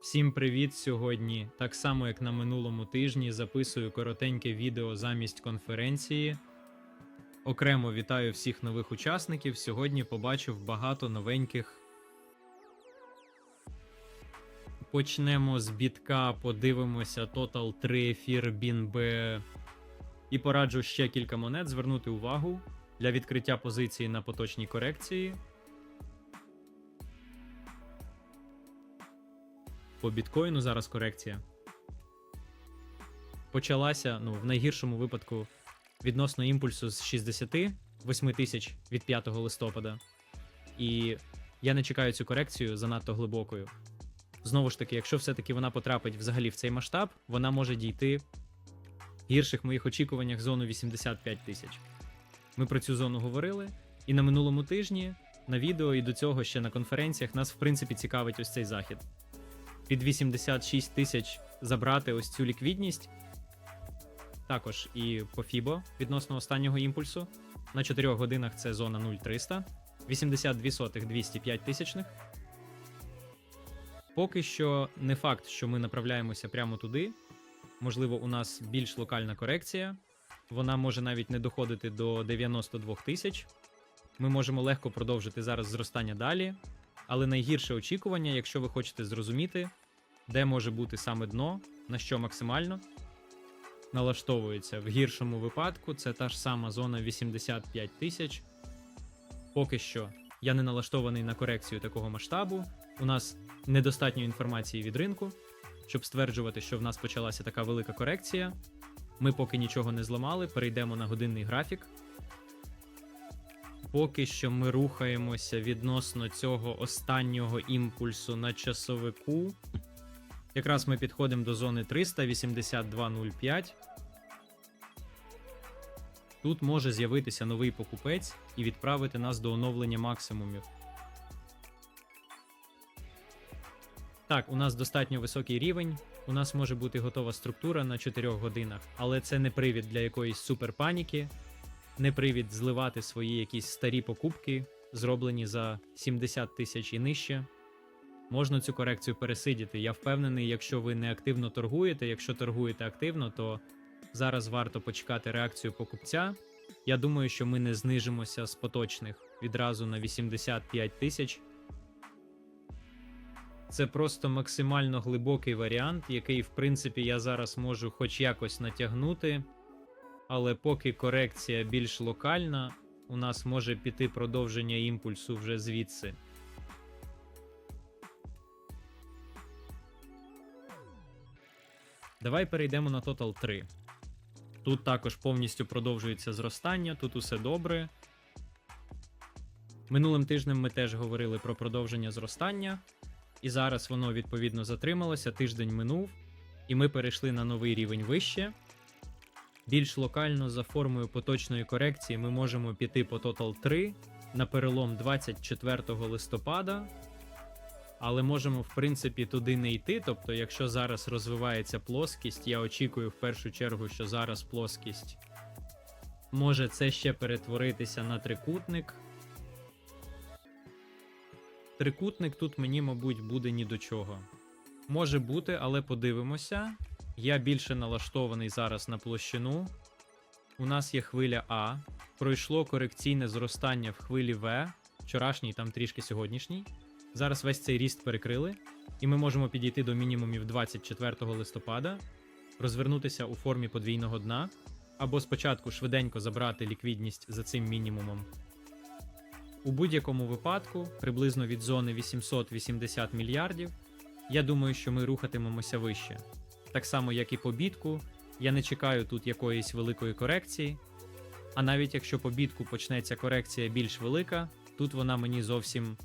Всім привіт сьогодні. Так само як на минулому тижні, записую коротеньке відео замість конференції. Окремо вітаю всіх нових учасників. Сьогодні побачив багато новеньких. Почнемо з бітка, подивимося Total 3 ефір BNB. І пораджу ще кілька монет звернути увагу для відкриття позиції на поточній корекції. По біткоїну зараз корекція. Почалася, ну, в найгіршому випадку, відносно імпульсу з 68 тисяч від 5 листопада. І я не чекаю цю корекцію занадто глибокою. Знову ж таки, якщо все-таки вона потрапить взагалі в цей масштаб, вона може дійти в гірших моїх очікуваннях зону 85 тисяч. Ми про цю зону говорили, і на минулому тижні на відео і до цього ще на конференціях нас в принципі цікавить ось цей захід під 86 тисяч забрати ось цю ліквідність. Також і по FIBO відносно останнього імпульсу. На 4 годинах це зона 0,300, 82 сотих 205 тисячних. Поки що не факт, що ми направляємося прямо туди. Можливо, у нас більш локальна корекція. Вона може навіть не доходити до 92 тисяч. Ми можемо легко продовжити зараз зростання далі. Але найгірше очікування, якщо ви хочете зрозуміти, де може бути саме дно, на що максимально налаштовується. В гіршому випадку це та ж сама зона 85 тисяч. Поки що я не налаштований на корекцію такого масштабу. У нас недостатньо інформації від ринку, щоб стверджувати, що в нас почалася така велика корекція. Ми поки нічого не зламали, перейдемо на годинний графік. Поки що ми рухаємося відносно цього останнього імпульсу на часовику. Якраз ми підходимо до зони 382.05. Тут може з'явитися новий покупець і відправити нас до оновлення максимумів. Так, у нас достатньо високий рівень. У нас може бути готова структура на 4 годинах, але це не привід для якоїсь суперпаніки, не привід зливати свої якісь старі покупки, зроблені за 70 тисяч і нижче. Можна цю корекцію пересидіти. Я впевнений, якщо ви не активно торгуєте, якщо торгуєте активно, то зараз варто почекати реакцію покупця. Я думаю, що ми не знижимося з поточних відразу на 85 тисяч. Це просто максимально глибокий варіант, який, в принципі, я зараз можу хоч якось натягнути. Але поки корекція більш локальна, у нас може піти продовження імпульсу вже звідси. Давай перейдемо на Total 3. Тут також повністю продовжується зростання, тут усе добре. Минулим тижнем ми теж говорили про продовження зростання, і зараз воно відповідно затрималося. Тиждень минув, і ми перейшли на новий рівень вище. Більш локально за формою поточної корекції ми можемо піти по Total 3 на перелом 24 листопада, але можемо, в принципі, туди не йти. Тобто, якщо зараз розвивається плоскість, я очікую в першу чергу, що зараз плоскість може це ще перетворитися на трикутник. Трикутник тут мені, мабуть, буде ні до чого. Може бути, але подивимося. Я більше налаштований зараз на площину. У нас є хвиля А. Пройшло корекційне зростання в хвилі В. Вчорашній, там трішки сьогоднішній. Зараз весь цей ріст перекрили, і ми можемо підійти до мінімумів 24 листопада, розвернутися у формі подвійного дна, або спочатку швиденько забрати ліквідність за цим мінімумом. У будь-якому випадку, приблизно від зони 880 мільярдів, я думаю, що ми рухатимемося вище. Так само, як і по бітку, я не чекаю тут якоїсь великої корекції. А навіть якщо по бітку почнеться корекція більш велика, тут вона мені зовсім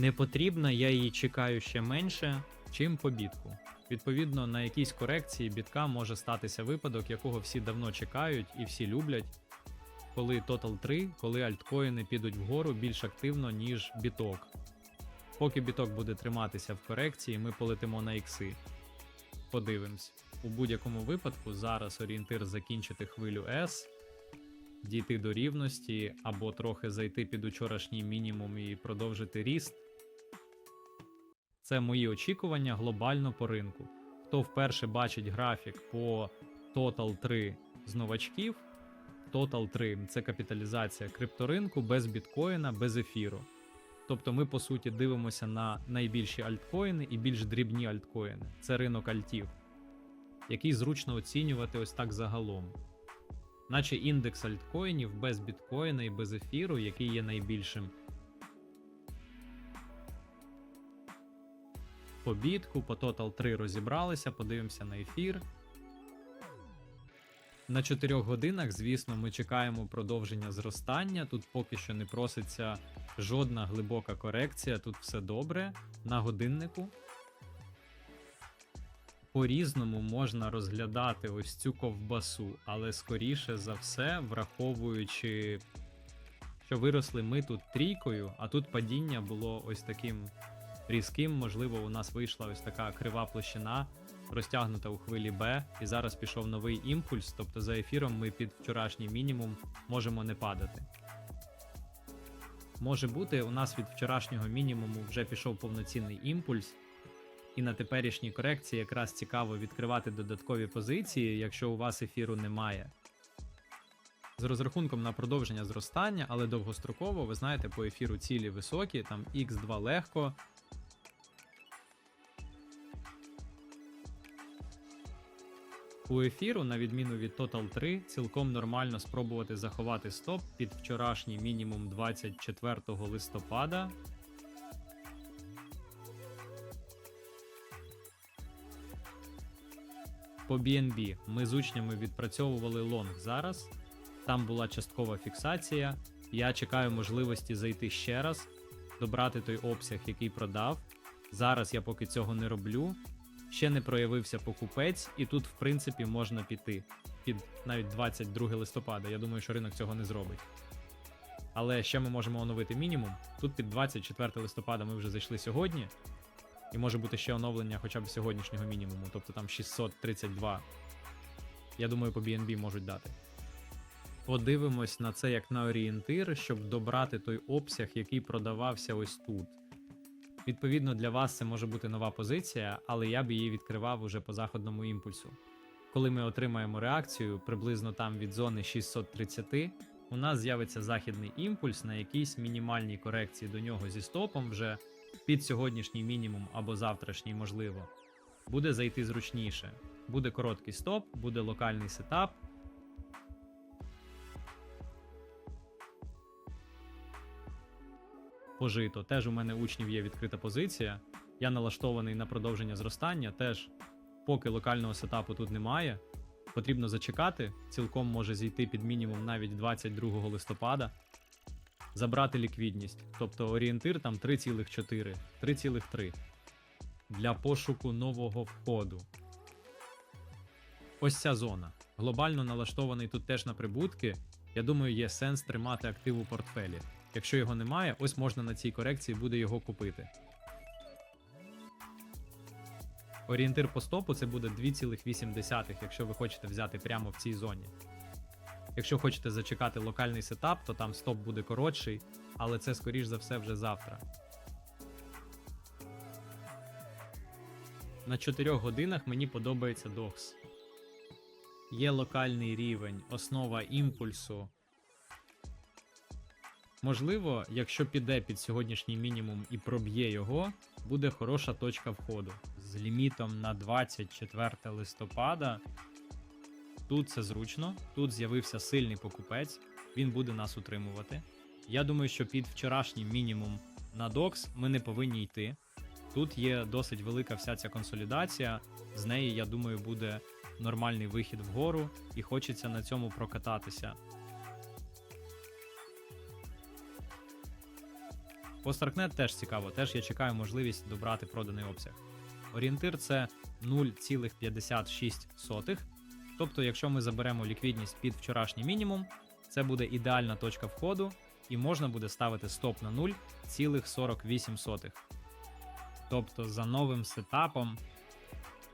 не потрібна, я її чекаю ще менше, чим по бітку. Відповідно, на якійсь корекції бітка може статися випадок, якого всі давно чекають і всі люблять, коли Total 3, коли альткоїни підуть вгору більш активно, ніж біток. Поки біток буде триматися в корекції, ми полетимо на ікси. Подивимось. У будь-якому випадку зараз орієнтир закінчити хвилю S, дійти до рівності або трохи зайти під учорашній мінімум і продовжити ріст. Це мої очікування глобально по ринку. Хто вперше бачить графік по Total 3 з новачків, Total 3 це капіталізація крипторинку без біткоїна, без ефіру. Тобто ми, по суті, дивимося на найбільші альткоїни і більш дрібні альткоїни. Це ринок альтів, який зручно оцінювати ось так загалом. Наче індекс альткоїнів без біткоїна і без ефіру, який є найбільшим. По по Total 3 розібралися, подивимося на ефір. На 4 годинах, звісно, ми чекаємо продовження зростання. Тут поки що не проситься жодна глибока корекція, тут все добре. На годиннику. По-різному можна розглядати ось цю ковбасу, але скоріше за все, враховуючи, що виросли ми тут трійкою, а тут падіння було ось таким різким. Можливо, у нас вийшла ось така крива площина, розтягнута у хвилі Б, і зараз пішов новий імпульс, тобто за ефіром ми під вчорашній мінімум можемо не падати. Може бути, у нас від вчорашнього мінімуму вже пішов повноцінний імпульс, і на теперішній корекції якраз цікаво відкривати додаткові позиції, якщо у вас ефіру немає. З розрахунком на продовження зростання, але довгостроково, ви знаєте, по ефіру цілі високі, там X2 легко. У ефіру, на відміну від Total 3, цілком нормально спробувати заховати стоп під вчорашній мінімум 24 листопада. По BNB ми з учнями відпрацьовували лонг зараз. Там була часткова фіксація. Я чекаю можливості зайти ще раз, добрати той обсяг, який продав. Зараз я поки цього не роблю. Ще не проявився покупець, і тут, в принципі, можна піти під навіть 22 листопада. Я думаю, що ринок цього не зробить. Але ще ми можемо оновити мінімум. Тут під 24 листопада ми вже зайшли сьогодні. І може бути ще оновлення хоча б сьогоднішнього мінімуму, тобто там 632. Я думаю, по BNB можуть дати. Подивимось на це як на орієнтир, щоб добрати той обсяг, який продавався ось тут. Відповідно, для вас це може бути нова позиція, але я б її відкривав уже по заходному імпульсу. Коли ми отримаємо реакцію приблизно там від зони 630, у нас з'явиться західний імпульс на якійсь мінімальній корекції до нього зі стопом вже під сьогоднішній мінімум або завтрашній, можливо. Буде зайти зручніше. Буде короткий стоп, буде локальний сетап. Пожито. Теж у мене учнів є відкрита позиція. Я налаштований на продовження зростання. Теж, поки локального сетапу тут немає, потрібно зачекати. Цілком може зійти під мінімум навіть 22 листопада. Забрати ліквідність. Тобто орієнтир там 3,4, 3,3 для пошуку нового входу. Ось ця зона. Глобально налаштований тут теж на прибутки. Я думаю, є сенс тримати актив у портфелі. Якщо його немає, ось можна на цій корекції буде його купити. Орієнтир по стопу це буде 2,8, якщо ви хочете взяти прямо в цій зоні. Якщо хочете зачекати локальний сетап, то там стоп буде коротший, але це скоріш за все вже завтра. На 4 годинах мені подобається DOX. Є локальний рівень, основа імпульсу. Можливо, якщо піде під сьогоднішній мінімум і проб'є його, буде хороша точка входу. З лімітом на 24 листопада. Тут це зручно, тут з'явився сильний покупець, він буде нас утримувати. Я думаю, що під вчорашній мінімум на DOX ми не повинні йти. Тут є досить велика вся ця консолідація, з неї, я думаю, буде нормальний вихід вгору, і хочеться на цьому прокататися. По Starknet теж цікаво, теж я чекаю можливість добрати проданий обсяг. Орієнтир це 0,56. Тобто, якщо ми заберемо ліквідність під вчорашній мінімум, це буде ідеальна точка входу, і можна буде ставити стоп на 0,48. Тобто, за новим сетапом,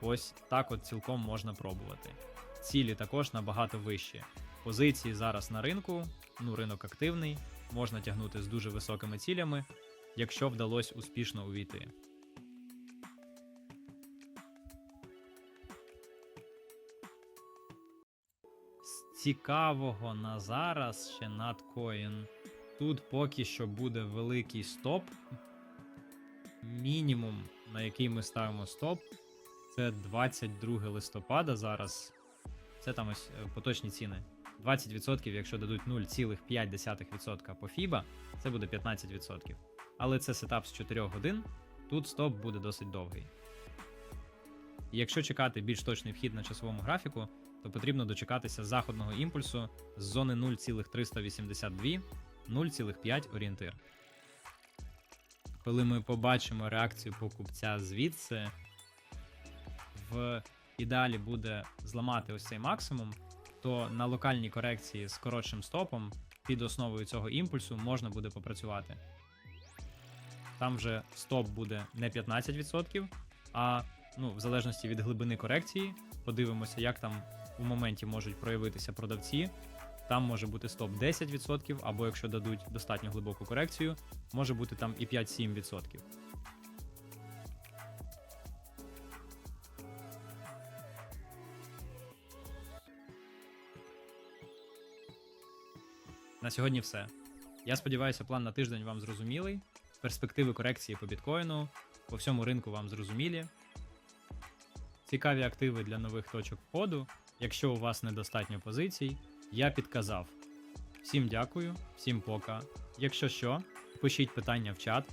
ось так от цілком можна пробувати. Цілі також набагато вищі. Позиції зараз на ринку, ну ринок активний, можна тягнути з дуже високими цілями, якщо вдалося успішно увійти. З цікавого на зараз ще надкоін. Тут поки що буде великий стоп. Мінімум, на який ми ставимо стоп, це 22 листопада зараз. Це там ось е, поточні ціни. 20%, якщо дадуть 0,5% по FIBA, це буде 15%. Але це сетап з 4 годин, тут стоп буде досить довгий. Якщо чекати більш точний вхід на часовому графіку, то потрібно дочекатися заходного імпульсу з зони 0,382, 0,5 орієнтир. Коли ми побачимо реакцію покупця звідси, в ідеалі буде зламати ось цей максимум, то на локальній корекції з коротшим стопом під основою цього імпульсу можна буде попрацювати. Там вже стоп буде не 15%, а ну, в залежності від глибини корекції, подивимося, як там у моменті можуть проявитися продавці. Там може бути стоп 10%, або якщо дадуть достатньо глибоку корекцію, може бути там і 5-7%. На сьогодні все. Я сподіваюся, план на тиждень вам зрозумілий. Перспективи корекції по біткоїну по всьому ринку вам зрозумілі. Цікаві активи для нових точок входу. Якщо у вас недостатньо позицій, я підказав. Всім дякую, всім пока. Якщо що, пишіть питання в чат,